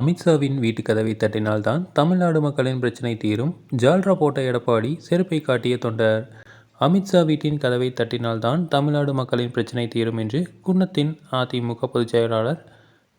அமித்ஷாவின் வீட்டு கதவை தட்டினால்தான் தமிழ்நாடு மக்களின் பிரச்சனை தீரும். ஜால்ரா போட்ட எடப்பாடி செருப்பை காட்டிய தொண்டர். அமித்ஷா வீட்டின் கதவை தட்டினால்தான் தமிழ்நாடு மக்களின் பிரச்சனை தீரும் என்று குன்னத்தின் அதிமுக பொதுச் செயலாளர்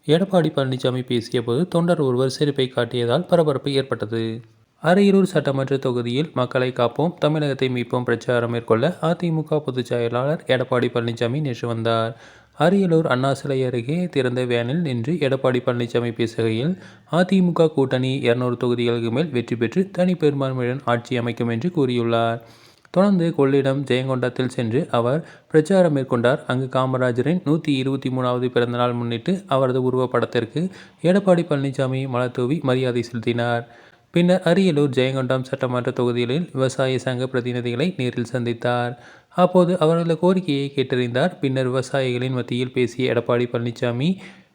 எடப்பாடி பழனிசாமி பேசியபோது தொண்டர் ஒருவர் செருப்பை காட்டியதால் பரபரப்பு ஏற்பட்டது. அரியலூர் சட்டமன்ற தொகுதியில் மக்களை காப்போம் தமிழகத்தை மீட்போம் பிரச்சாரம் மேற்கொள்ள அதிமுக பொதுச் செயலாளர் எடப்பாடி பழனிசாமி நேற்று வந்தார். அரியலூர் அண்ணா சிலை அருகே திறந்த வேனில் நின்று எடப்பாடி பழனிசாமி பேசுகையில் அதிமுக கூட்டணி இருநூறு தொகுதிகளுக்கு மேல் வெற்றி பெற்று தனி பெரும்பான்மையுடன் ஆட்சி அமைக்கும் என்று கூறியுள்ளார். தொடர்ந்து கொள்ளிடம் ஜெயங்கொண்டத்தில் சென்று அவர் பிரச்சாரம் மேற்கொண்டார். அங்கு காமராஜரின் நூற்றி இருபத்தி மூணாவது பிறந்தநாள் முன்னிட்டு அவரது உருவப்படத்திற்கு எடப்பாடி பழனிசாமி மலர்தூவி மரியாதை செலுத்தினார். பின்னர் அரியலூர் ஜெயங்கொண்டம் சட்டமன்ற தொகுதிகளில் விவசாய சங்க பிரதிநிதிகளை நேரில் சந்தித்தார். அப்போது அவர்களது கோரிக்கையை கேட்டறிந்தார். பின்னர் விவசாயிகளின் மத்தியில் பேசிய எடப்பாடி பழனிசாமி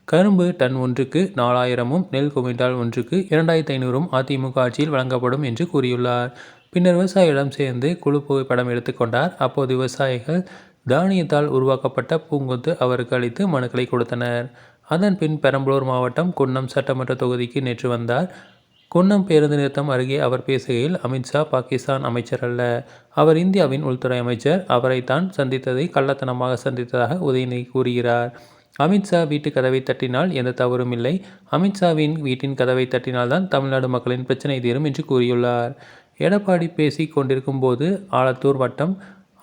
கரும்பு டன் ஒன்றுக்கு நாலாயிரமும் நெல் குவிண்டால் ஒன்றுக்கு இரண்டாயிரத்தி ஐநூறும் அதிமுக ஆட்சியில் வழங்கப்படும் என்று கூறியுள்ளார். பின்னர் விவசாயிகளிடம் சேர்ந்து குழு புகைப்படம் எடுத்துக்கொண்டார் அப்போது விவசாயிகள் தானியத்தால் உருவாக்கப்பட்ட பூங்கொத்து அவருக்கு அளித்து மனுக்களை கொடுத்தனர். அதன் பின் பெரம்பலூர் மாவட்டம் குன்னம் சட்டமன்ற தொகுதிக்கு நேற்று வந்தார். குன்னம் பேருந்து நிறுத்தம் அருகே அவர் பேசுகையில் அமித்ஷா பாகிஸ்தான் அமைச்சர் அல்ல. அவர் இந்தியாவின் உள்துறை அமைச்சர். அவரை தான் சந்தித்ததை கள்ளத்தனமாக சந்தித்ததாக உதயநிதி கூறுகிறார். அமித்ஷா வீட்டு கதவை தட்டினால் எந்த தவறும் இல்லை. அமித்ஷாவின் வீட்டின் கதவை தட்டினால்தான் தமிழ்நாடு மக்களின் பிரச்சனை தீரும் என்று கூறியுள்ளார். எடப்பாடி பேசி கொண்டிருக்கும் போது ஆலத்தூர் வட்டம்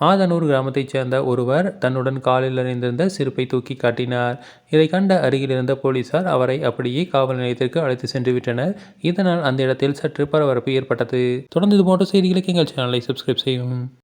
ஆதனூர் கிராமத்தைச் சேர்ந்த ஒருவர் தன்னுடன் காலில் அணிந்திருந்த சிறுப்பை தூக்கி காட்டினார். இதை கண்ட அருகில் இருந்த போலீசார் அவரை அப்படியே காவல் நிலையத்திற்கு அழைத்து சென்று விட்டனர் இதனால் அந்த இடத்தில் சற்று பரபரப்பு ஏற்பட்டது. தொடர்ந்து இது போன்ற செய்திகளுக்கு எங்கள் சேனலை சப்ஸ்கிரைப் செய்யும்